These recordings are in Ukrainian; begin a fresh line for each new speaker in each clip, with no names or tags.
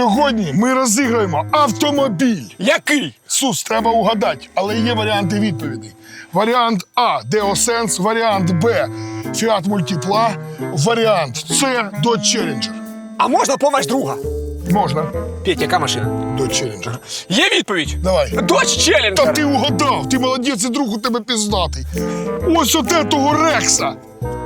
Сьогодні ми розіграємо автомобіль.
Який?
Сус, треба угадати, але є варіанти відповідей. Варіант А Деосенс, варіант Б Fiat Multipla, варіант С Dodge Challenger.
А можна помощь друга?
Можна.
Петь, яка машина?
Dodge Challenger.
Є відповідь?
Давай.
Дочь
Та ти угадав, ти молодець і друг у тебе пізнатий. Ось от этого Рекса.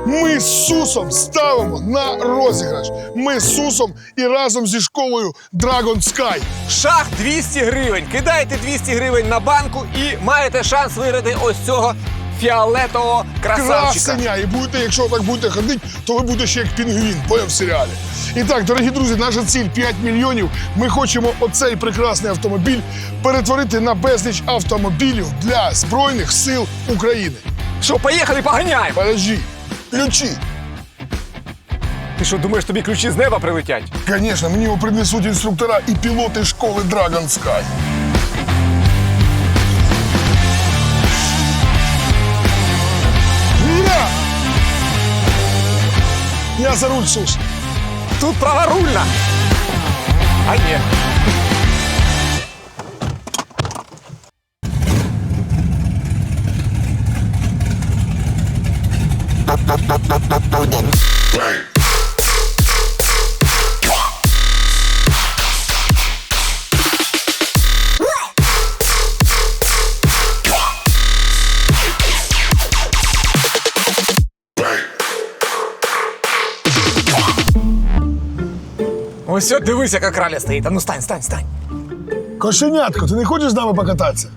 Ми з Сусом ставимо на розіграш. Ми з Сусом і разом зі школою Dragon Sky.
Шах 200 гривень. Кидаєте 200 гривень на банку і маєте шанс виграти ось цього фіолетового красавчика.
Красеня. І будете, якщо так будете ходити, то ви будете ще як пінгвін, поняв в серіалі. І так, дорогі друзі, наша ціль 5 мільйонів. Ми хочемо оцей прекрасний автомобіль перетворити на безліч автомобілів для Збройних сил України.
Що, поїхали, поганяємо.
Подожди, ключі.
Ти що, думаєш, тобі ключі з неба прилетять?
Конечно, мені його принесуть інструктора і пілоти школи Dragon Sky. Я! Я за руль, Сус.
Тут праворульно. А ні. Ось от дивись, яка краля стоїть. А ну стань, стань, стань.
Кошенятко, ти не хочеш з нами покататися?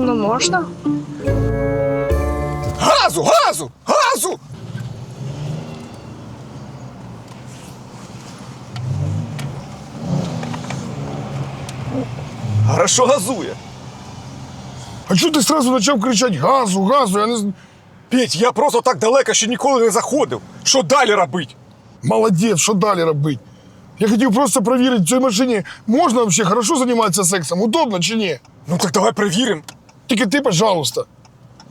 Ну, можна.
Газу, газу, газу! Хорошо газує.
А чого ти одразу почав кричати газу, газу? Я не з-
Петь, я просто так далеко ще ніколи не заходив. Що далі робити?
Молодець, що далі робити? Я хотів просто перевірити, в цій машині можна взагалі хорошо займатися сексом, удобно чи ні?
Ну так давай перевіримо.
Тільки ти, пожалуйста,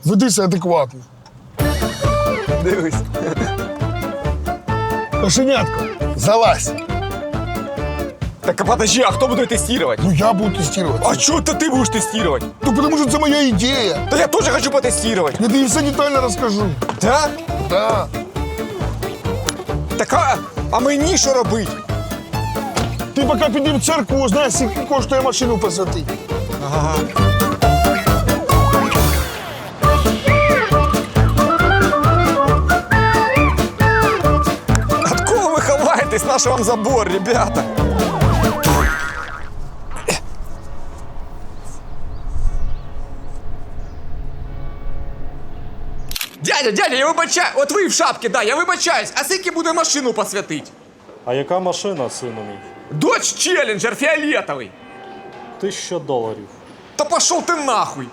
ведися адекватно.
Дивись.
Кошенятко, залазь.
Так а подожди, а хто буде тестувати?
Ну я буду тестировать.
А чого то ти будеш тестувати?
Ну потому что это моя идея.
Та я теж хочу потестувати.
Я тебе все детально расскажу.
Да?
Да.
Так а, а мені що робити?
Ти поки піди в церкву, знаєш, скільки коштує машину посвятити.
От наш вам забор, ребята? Дядя, дядя, я вибачаю. От ви в шапці, да, я вибачаюсь. А скільки буде машину посвятить?
А яка машина, сину мій?
Дочь Челленджер фіолетовий.
Тисяча доларів.
Та пошов ти нахуй.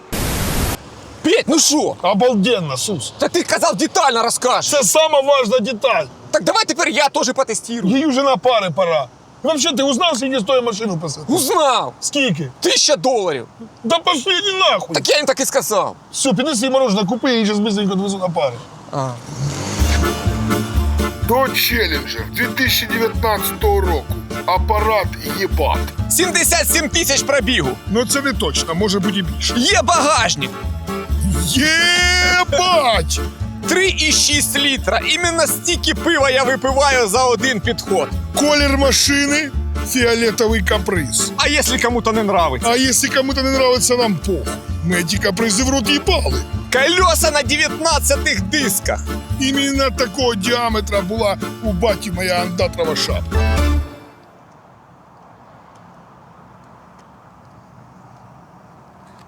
Петь, ну що?
Обалденно, Сус.
Та ти казав детально розкажеш.
Це сама важна деталь.
Так давай тепер я теж потестирую.
Їй вже на пари пора. Вообще, ти узнав, скільки стоїть машину посвятити?
Узнав.
Скільки?
Тисяча доларів.
Да пошли нахуй.
Так я їм так і сказав.
Все, піднеси мороженое, купи, я її зараз быстренько відвезу на пари. Dodge Challenger 2019 року. Апарат єбат.
77 тисяч пробігу.
Ну це не точно, може бути і більше.
Є багажник.
Єбать!
3,6 літра. Іменно стільки пива я випиваю за один підход.
Колір машини фіолетовий каприз.
А якщо кому-то не нравиться?
А якщо кому-то не нравится, нам похуй. Мы эти капризы в рот ебали.
Колеса на 19 дисках.
Іменно такого діаметра була у баті моя андатрова шапка.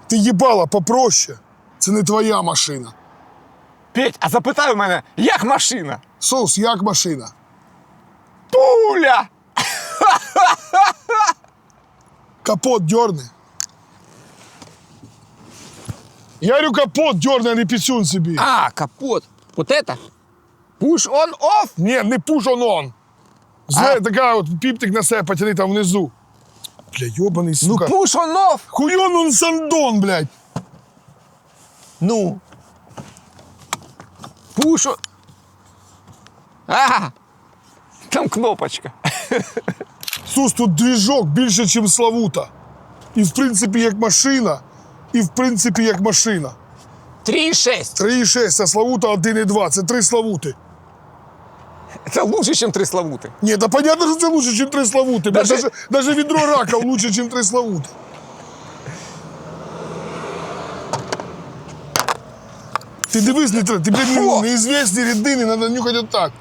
Ти їбала попроще. Це не твоя машина.
Петь, а запитай у мене, як машина?
Сос, як машина?
Пуля!
Капот дьорни. Я говорю, капот дьорни, а не пісюн собі.
А, капот. Вот это? Push on off?
Ні, не пуш он он. Знаєте, така от піптик на себе потяни там внизу. Бля, йобаний,
Ну,
сука.
push on off.
Хуйон он сандон, блядь.
Ну. On... А, Там кнопочка.
Сус, тут двіжок більше, ніж Славута. І в принципі як машина, і в принципі як машина.
3,6.
3,6, а Славута 1,2. Це три Славути.
Це лучше, ніж три славути.
Ні, та понятно, що це лучше, ніж три Славути. Даже,
даже
відро рака лучше, ніж три Славути. Ти дивись, не треба. Ну,
Фу!
неізвісні рідини, треба нюхати отак.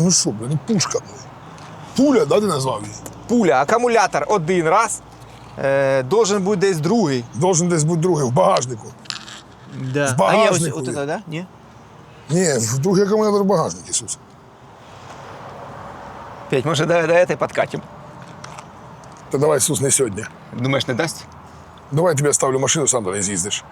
Ну що, блядь, ну пушка, блядь. Пуля, да, ти назвав її?
Пуля, акумулятор один раз. Е, должен бути десь другий.
Должен десь бути другий, в багажнику.
Да.
В
а я ось,
багажнику
от
є.
это, да? Ні?
Ні, в другий акумулятор в багажнику, Ісус.
Петь, може до, до этой подкатим?
Та давай, Ісус, не сьогодні.
Думаєш, не дасть?
Давай я тобі оставлю машину, сам туди з'їздиш.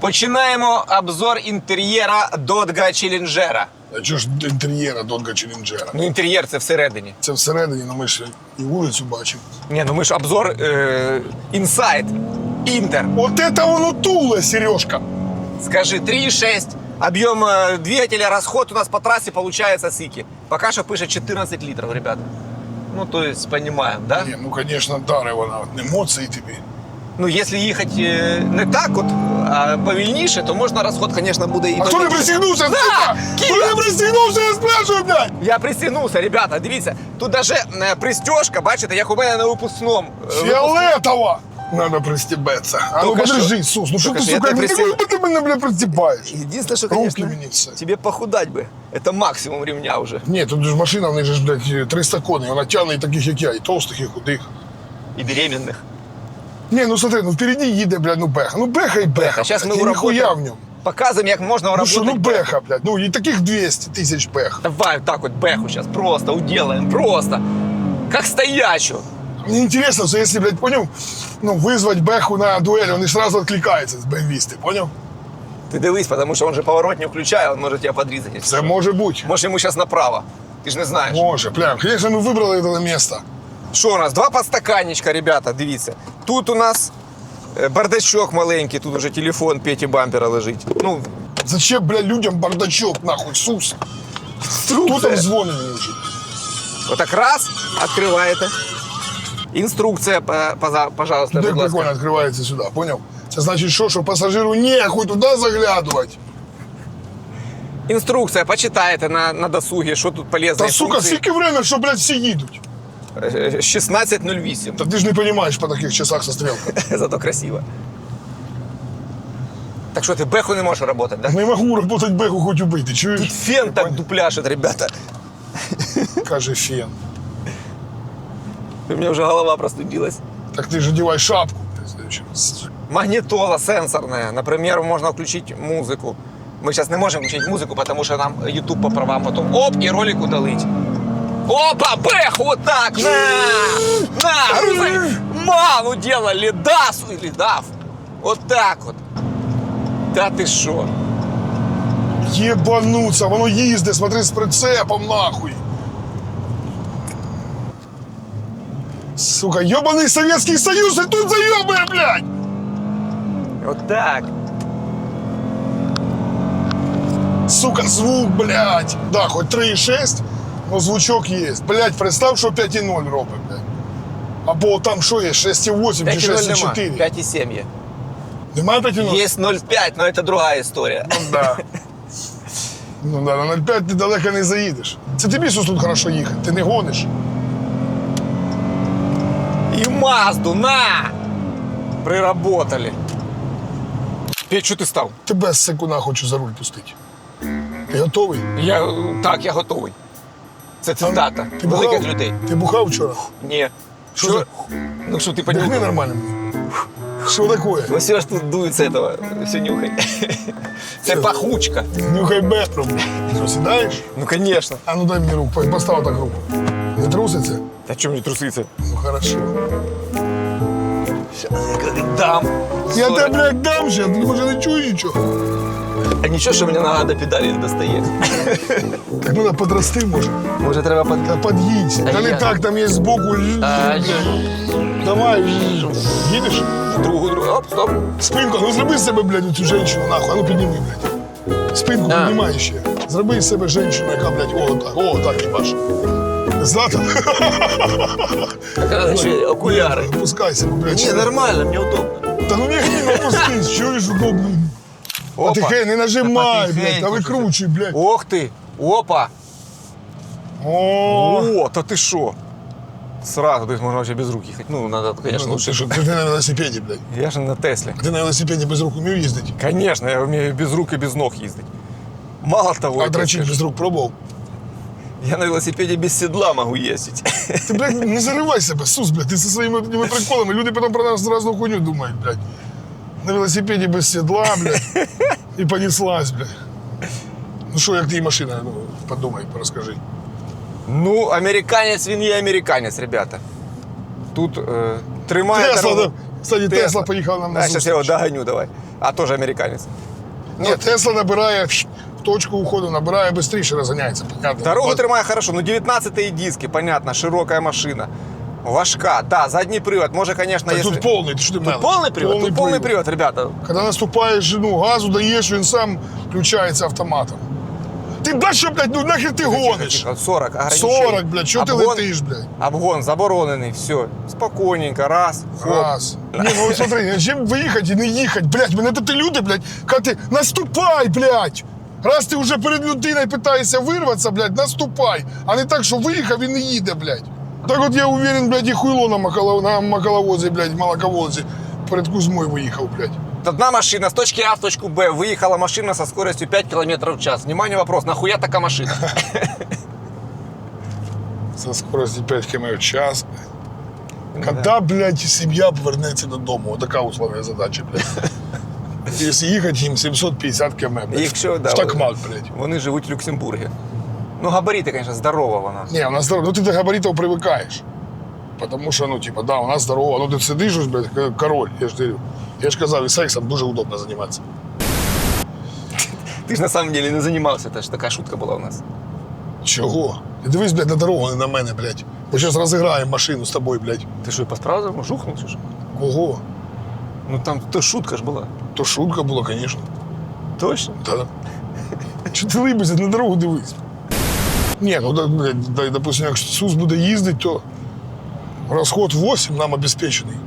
Починаємо обзор інтер'єра Dodge Challenger.
А чого ж інтер'єра Донга Челленджера?
Ну, інтер'єр це всередині.
Це всередині, ну ми ж і вулицю бачимо.
Ні, ну ми ж обзор е, інсайд. Інтер.
От це воно туле, Сережка.
Скажи, 3,6. Объем э, двигателя, расход у нас по трассе получается сики. Пока что пишет 14 литров, ребята. Ну, то есть, понимаем, да?
Ні, ну, звісно, даре вона емоції тобі.
Ну, если ехать э, не так вот, а повільніше, то можна розход, конечно, буде і
А хто не
поменше.
пристігнувся, сука? Хто
Кіра!
не пристігнувся, я спрашиваю, блядь?
Я пристегнувся, ребята, дивіться. Тут даже е, пристежка, бачите, як у мене на випускному. Е,
Фіолетова. Надо пристібатися. А ну
Тільки
подожди,
що-
Сус, ну що
тільки
ти,
що я
сука,
тебе
ну
пристіб-
ти, ти мене, бля, пристібаєш?
Единственное, что,
Руки
конечно,
мені все.
тебе похудать бы. Это максимум ремня уже.
Ні, тут же ж машина, в них же ж, блядь, 300 коней, вона тягне і таких, як я, і толстих, і худих.
И беременных.
Ні, ну смотри, ну впереді їде, блядь, ну беха. Ну беха і беха.
А сейчас мы
блядь, і
его
ніхуя
работаем.
в ньому.
Показываем, как можно
Ну
работать.
що, ну беха, блядь, ну і таких 200 тисяч бех.
Давай вот так вот бэху сейчас просто уделаем, просто. Как стоячую.
Мені інтересно, що якщо, блядь, поняв, ну, визвати беху на дуель, вони ж одразу відкликаються з бенвісти, поняв?
Ты дивись, потому что он же поворот не включая, он может тебя подрезать. если
Це
что.
може бути.
Может, ему сейчас направо. Ты же не знаешь.
Може, прям. Звісно, ми вибрали це місце.
Що у нас? Два подстаканничка, ребята, дивіться. Тут у нас е, бардачок маленький, тут уже телефон Петі Бампера лежить. Ну,
Зачем, блядь, людям бардачок, нахуй, сус? Хто
інструкція.
там дзвонить мені вже?
Отак раз, відкриваєте. Інструкція, па- поза- пожалуйста,
Де
будь ласка.
прикольно відкривається сюди, поняв? Це значить, що, що пасажиру нехуй туди заглядувати.
Інструкція, почитаєте на, на досугі, що тут полезно.
Та сука, скільки время, що, блядь, всі їдуть?
16.08.
Та ти ж не розумієш по таких часах со стрілками.
Зато красиво. Так що ти беху не можеш працювати, да?
Не можу работать беху хоч убити, чуєш?
Фен так дупляшит, ребята.
Каже фен.
У меня уже голова простудилась.
Так ти ж одівай шапку. блядь,
Магнитола сенсорная. Например, можно включить музыку. Мы сейчас не можем включить музыку, потому что нам YouTube по правам потом оп, и ролик удалить. Опа, бэх, вот так, на! На, грузовик! Ману делали, дасу или дав. Вот так вот. Да ты шо?
Єбануться, воно їздить, смотри, з прицепом нахуй. Сука, йобаний Совєтський Союз і тут зайобує, блядь!
Вот так.
Сука, звук, блядь. Да, хоч 3,6, Но звучок є. Блядь, представ, що 5,0 робить, блядь. Або там що є, 6,8 чи
5,0 нема,
6,4.
5,7 є.
Немає 5,0?
Есть 0,5, но это другая история.
Ну да. Ну да, на 0,5 ти далеко не заїдеш. Це тобі Сус, тут хорошо їхати, ти не гониш.
И Мазду, на! Приработали. Петь, что ты стал?
Тебе секуна хочу за руль пустити. Ти готовий?
Я так, я готовий. Це цитата.
Ти
Великих
бухав?
людей.
Ти бухав вчора?
Ні.
Що за-
Ну що ти
Дихни
понюхай?
нормально. Що таке?
Ну все ж тут дует с этого. Все нюхай. Це пахучка.
Нюхай бетру. Що, сідаєш?
Ну конечно.
А ну дай мені руку, постав так руку. Не труситься?
Та чому не труситься?
Ну хорошо.
Сейчас я дам.
Я
40.
тебе, блядь, дам ще, ти може не чую нічого.
А нічого, що мені нога до педалі не достає.
Так треба подрасти, може.
Може треба под...
Та під'їдь.
А
Та не
я-
так, там є збоку.
А,
Давай, їдеш?
другу, другу. Оп, стоп.
Спинку, ну зроби з себе, блядь, цю жінку нахуй, а ну підніми, блядь. Спинку
А.
піднімай ще. Зроби із себе жінку, яка, блядь, о, так, о, так, їбаш. Злата?
Так, ще окуляри.
Опускайся, блядь.
Ні, нормально, мені удобно.
Та ну ні, не опустись, чуєш, удобно. А
Опа.
ти хай не нажимай,
Та
блядь,
потихеньку
та викручуй, блядь.
Ох ти! Опа!
О,
О, та ти що? Сразу, то есть можно вообще без рук ехать. Ну, надо, конечно,
ну,
лучше.
ти що, ти на велосипеді, блядь.
Я же на Тесле.
Ти на велосипеді без рук умів їздити?
Конечно, я умею без рук и без ног ездить. Мало того,
А
я,
дрочить
тебе
без рук пробував?
скажу, я на велосипеде без седла могу ездить.
Ти, блядь, не заривай себе, сус, блядь, ти зі своїми такими приколами. Люди потім про нас разну хуйню думають, блядь. На велосипеді без седла, блядь, і понеслась, блядь. Ну що, як ти машина, ну, подумай, розкажи.
Ну, американец, він є американець, ребята. Тут е, тримає
Тесла,
дорогу.
да. Кстати, Тесла поїхала нам на
А зараз я його
зустріч.
догоню, давай. А теж американець.
Ні, Тесла набирає в точку уходу, набирає швидше, розганяється, понятно.
Дорогу
От.
тримає хорошо, ну 19 диски, понятно, широка машина. Важка, да, задній привод. Може, конечно,
Так
если...
тут повний, ти що ти
Тут повний привод, тут повний привод, ребята.
Коли наступаєш, ну, газу даєш, він сам включається автоматом. Ти бачиш, що, блядь, ну нахер ти гониш?
Тихо, 40, ограничений.
40, блядь, чого ти
Обгон-
летиш, блядь?
Обгон заборонений, все. Спокійненько, раз, хоп.
Раз. Ні, ну смотри, чим виїхати і не їхати, блядь, мене тут люди, блядь, коли ти наступай, блядь. Раз ти вже перед людиною питаєшся вирватися, блядь, наступай. А не так, що виїхав і не їде, блядь. Так от я уверен, блядь, і хуйло на, макало, на макаловозі, блядь, молоковозі. Перед Кузьмою виїхав, блядь.
Одна машина с точки А в точку Б. Выехала машина со скоростью 5 км в час. Внимание, вопрос, нахуя такая машина?
Со скоростю 5 км в час. Когда, блядь, сім'я повернеться додому? Отака условия задачі, блядь. Якщо їхати їм 750 км, блядь.
Якщо, да,
в такмак, блядь.
Вони живуть в Люксембургі. Ну, габарити, конечно, здорова вона.
Не, у нас здорово. Ну ты до габаритов привыкаешь. Потому что, ну, типа, да, у нас здорово. Ну, ти сидиш, ось, блядь, як король. Я ж, говорю. я ж казав, і сексом дуже удобно займатися.
Ти ж на самом деле не займався, це ж така шутка була у нас.
Чого? Ти дивись, блядь, на дорогу, а не на мене, блядь. Ми зараз розіграємо машину з тобою, блядь.
Ти що, по-справжньому жухнув чи що?
Кого?
Ну там то шутка ж була.
То шутка була, звісно.
Точно?
Да. Чого ти либися, на дорогу дивись. Ні, ну, допустим, якщо Сус буде їздити, то розход 8 нам обезпечений.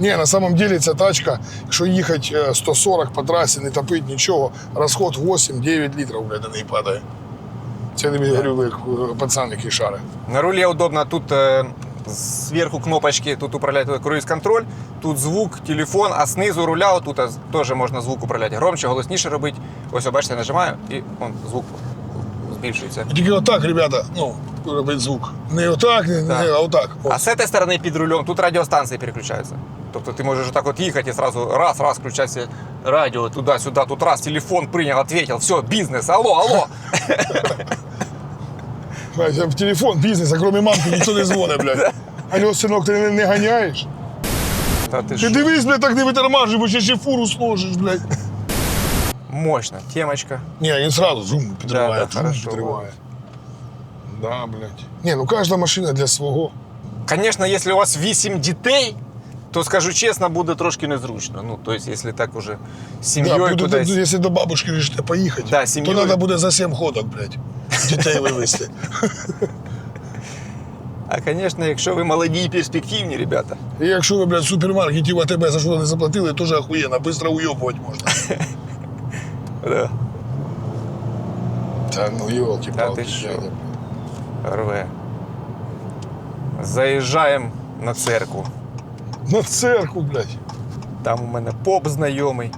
Ні, на самом деле ця тачка, якщо їхати е, 140 по трасі, не топить нічого, розход 8-9 літрів, блядь, на неї падає. Це тобі говорю, е, пацан, який шари.
На руле удобно, тут э, сверху кнопочки, тут управлять круїз-контроль, тут звук, телефон, а знизу руля отут а, теж можна звук управляти. Громче, голосніше робити. Ось, бачите, нажимаю і он, звук збільшується.
Тільки отак, ребята, ну, робить звук. Не отак, не,
Так.
не а отак. О.
А з цієї сторони під рулем тут радіостанції переключаються. Тобто ти можеш так от їхати і сразу раз, раз, включайся радіо туди-сюди, тут раз, телефон прийняв, ответил, все, бізнес, алло, алло.
В телефон, бізнес, а крім мамки ніхто не дзвонить, блядь. Алло, синок, ти не, не ганяєш?
Та ти
Ти дивись, блядь, так не витормажуй, бо ще ще фуру сложиш, блядь.
мощна темочка.
Ні, він сразу зум підриває,
Да, да,
зум
хорошо,
підриває. Да, блядь. Ні, ну кожна машина для свого.
Звісно, якщо у вас 8 дітей, то скажу чесно, буде трошки незручно. Ну, тобто, якщо так уже з
Да,
сім'єю
буде,
кудись.
якщо до бабушки решите поїхати,
Да,
то
сім'єю.
треба буде за 7 ходок, блядь, дітей вивезти.
А, звісно, якщо ви молоді і перспективні, ребята,
І якщо ви, блядь, в супермаркеті в АТБ за що не заплатили, теж охуєнно, швидко уйобувати можна.
да,
Та ну йолки
Та
палки
ти що?
дядя.
рве. Заїжджаємо на церкву.
На церкву, блядь.
Там у мене поп знайомий.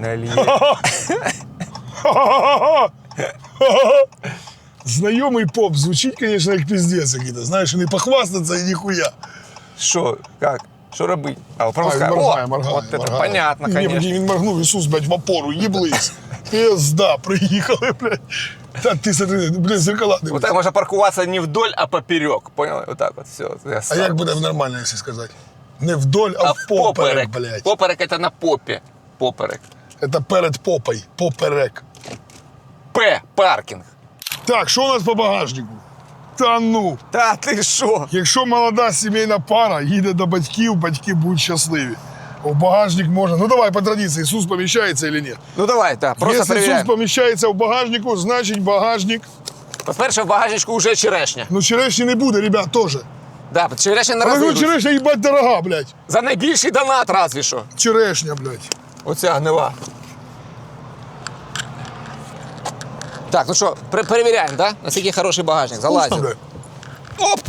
Наліє.
Знайомий поп звучить, звісно, як піздець який-то. Знаєш, не похвастатися і ніхуя.
Що? Як? Що робити? А,
він моргає,
О,
моргає,
от це
моргає.
понятно,
Ні. Він моргнув, Ісус, блядь, в опору, їблись. Пізда, приїхали, блядь. Та ти смотри, блядь, зеркала
Вот
дивись.
так можно паркуватися не вдоль, а поперек. Понял? Вот так вот. Все.
А як буде нормально, якщо сказати? Не вдоль, а,
А
в поперек, блядь.
Поперек это на попе. Поперек.
Це перед попой, поперек.
П. Паркінг.
Так, що у нас по багажнику? Та ну,
Та ти що?
якщо молода сімейна пара їде до батьків, батьки будуть щасливі. В багажник можна. Ну давай по традиції, Ісус поміщається чи ні?
Ну давай, так, просто
Якщо Ісус
перевіряємо.
поміщається в багажнику, значить багажник.
По-перше, в багажничку вже черешня.
Ну черешні не буде, ребят, теж.
Да, черешня не
Але ну, черешня, їбать, дорога, блядь.
За найбільший донат разві що.
Черешня, блядь.
Оця гнила. Так, ну що, пер- перевіряємо, да? Наскільки хороший багажник. Залазимо. Оп!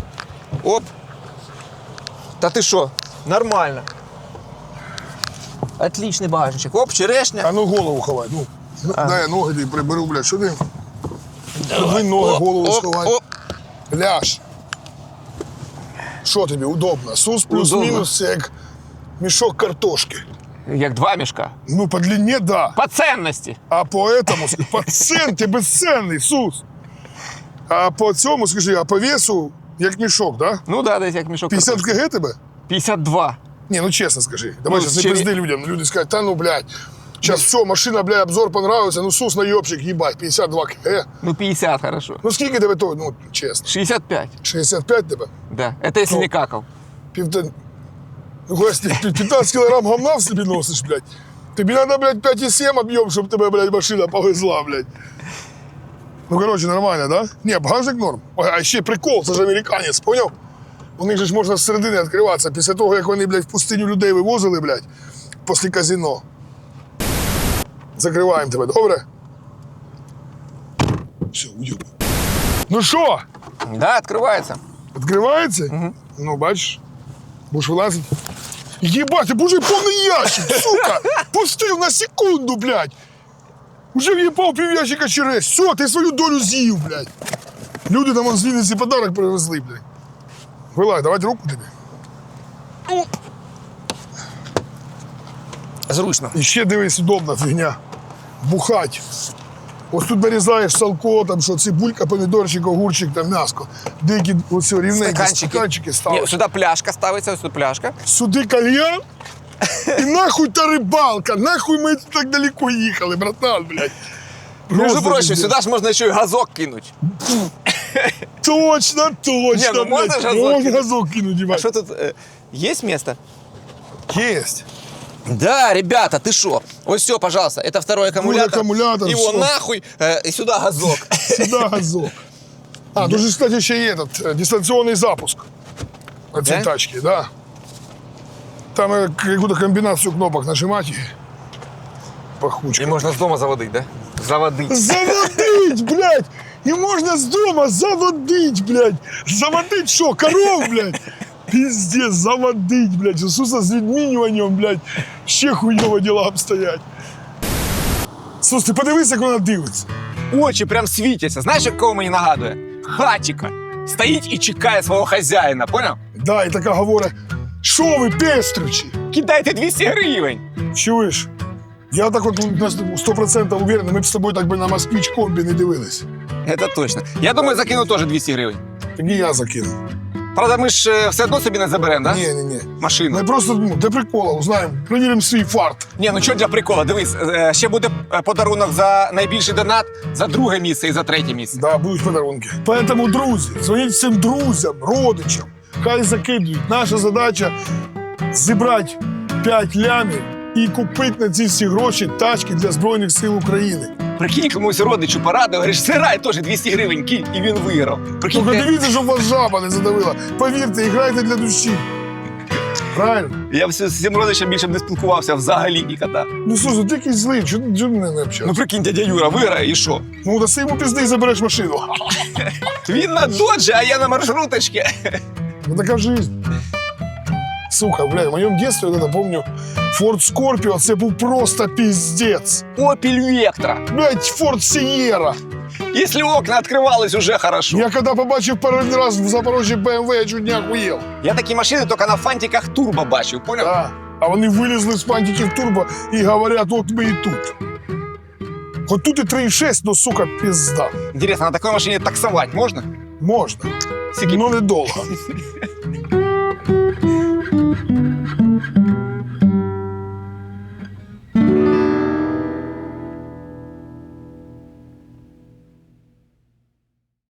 Оп! Та ти що? Нормально. Отличний багажничок. Оп, черешня.
А ну голову ховай. Ну, ну дай я ноги тобі приберу, блядь. Що ти? Ви ноги, голову
оп,
сховай.
оп.
Ляж. Що тобі удобно? Сус плюс-мінус це як мішок картошки.
Як два мішка.
Ну, по длине, да.
По ценності.
А по этому, по цен, ти безценний, Сус. А по цьому, скажи, а по весу, як мішок, да?
Ну да, десь як мішок.
50
картошки.
кг тебе?
52.
Ні, ну чесно скажи. Давай
Ну,
сейчас не
через-
пизди людям. Люди скажуть, та ну, блядь, сейчас все, машина, блядь, обзор понравился, ну Сус наебщик, їбать, 52 кг.
Ну 50, хорошо.
Ну скільки тебе то, ну, чесно,
65.
65 тебе?
Да. Это если не какал.
Півтора... Ну, Гості, 15 кілограм говна в собі носиш, блядь. Тобі треба, блядь, 5,7 об'єм, щоб тебе, блядь, машина повезла, блядь. Ну, коротше, нормально, да? Ні, багажник норм. Ой, А ще прикол, це ж американець, поняв? У них же ж можна зсередини відкриватися після того, як вони, блядь, в пустиню людей вивозили, блядь, після казино. Закриваємо тебе, добре? Все, уйоб. Ну що,
Да, открывается.
Відкривається? Ну, бачиш, будеш вилазити. Єбать, боже повний ящик, сука! Пустив на секунду, блядь! Уже в'їбав пів ящика через. Все, ти свою долю з'їв, блядь. Люди там з Вінниці подарок привезли, блядь. Вилазь, давай руку тобі.
Зручно.
І ще дивись, удобна фігня. Бухать. Ось тут нарізаєш салко, там що цибулька, помідорчик, огурчик, там м'яско. Дикі, ось рівненькі
Стаканчики.
стаканчики
Ні,
ставиш.
сюди пляшка ставиться, ось тут пляшка.
Сюди кальян і нахуй та рибалка. Нахуй ми так далеко їхали, братан, блядь.
Між
Просто
прочим, сюди ж можна ще й газок кинуть.
Точно, точно,
Не, ну можно
блядь.
ж газок кинуть?
газок кинуть,
А що тут? е, Є место?
Есть.
Да, ребята, ты что? Вот все, пожалуйста, это второй аккумулятор.
аккумулятор,
Его
всё.
нахуй, э, и сюда газок.
Сюда газок. А, тут же, кстати, еще и этот, э, дистанционный запуск этой
Да?
тачке, да. Там э, какую-то комбинацию кнопок нажимать и пахучка.
И можно с дома заводить, да? Заводить.
Заводить, блядь! И можно с дома заводить, блядь! Заводить что, коров, блядь? Пиздец, заводить, блядь. Иисуса с відмінюванням, блядь, ще хуйово діла обстоять. Сус, ти подивись, як вона дивиться.
Очі прям світяться. Знаєш, як кого мені нагадує? Хатіка. Стоїть і чекає свого хазяїна, поняв?
Да, і така говорить, що ви, пестричі?
Кидайте 200 гривень.
Чуєш? Я так от на 100% уверен, ми б з тобою так би на москвич комбі не дивились.
Это точно. Я думаю, закину теж 200 гривень.
Тоді я закину.
Правда, ми ж е, все одно собі не заберемо, да?
Ні, ні, ні.
Машину.
Ми просто ну, для прикола узнаємо, перевіримо свій фарт.
Ні, ну що для прикола, дивись, е, ще буде е, подарунок за найбільший донат, за друге місце і за третє місце.
Да, будуть подарунки. Поэтому, друзі, дзвоніть всім друзям, родичам, хай закидують. Наша задача зібрати 5 лямів і купити на ці всі гроші тачки для Збройних сил України.
Прикинь, комусь родичу порадив, говориш, сирай теж 200 гривень, кинь, і він виграв. Прикинь,
Тільки дивіться, щоб вас жаба не задавила. Повірте, грайте для душі. Правильно?
я б з цим родичем більше б не спілкувався взагалі ніколи.
Ну слухай, ти якийсь злий, чого ти мене не
Ну прикинь, дядя Юра виграє і що?
Ну, даси йому пізди і забереш машину.
Він на доджі, а я на маршруточці.
Ну, така жизнь. Сука, бля, в моєму дитинстві, я когда помню, Ford Scorpio, це був просто піздець.
Опіль Вектора.
Блядь, Ford Sierra.
Якщо окна відкривались, уже хорошо.
Я когда побачив перший раз в Запорожжі BMW, я чуть не охуєл.
Я такі машини тільки на фантиках турбо бачив, поняв?
Да. А вони вилізли з пантиків турбо і говорять, от ми і тут. От тут і 3,6, ну, сука, пізда.
Інтересно, на такій машині таксувати можна?
Можна,
Скільки?
но недовго.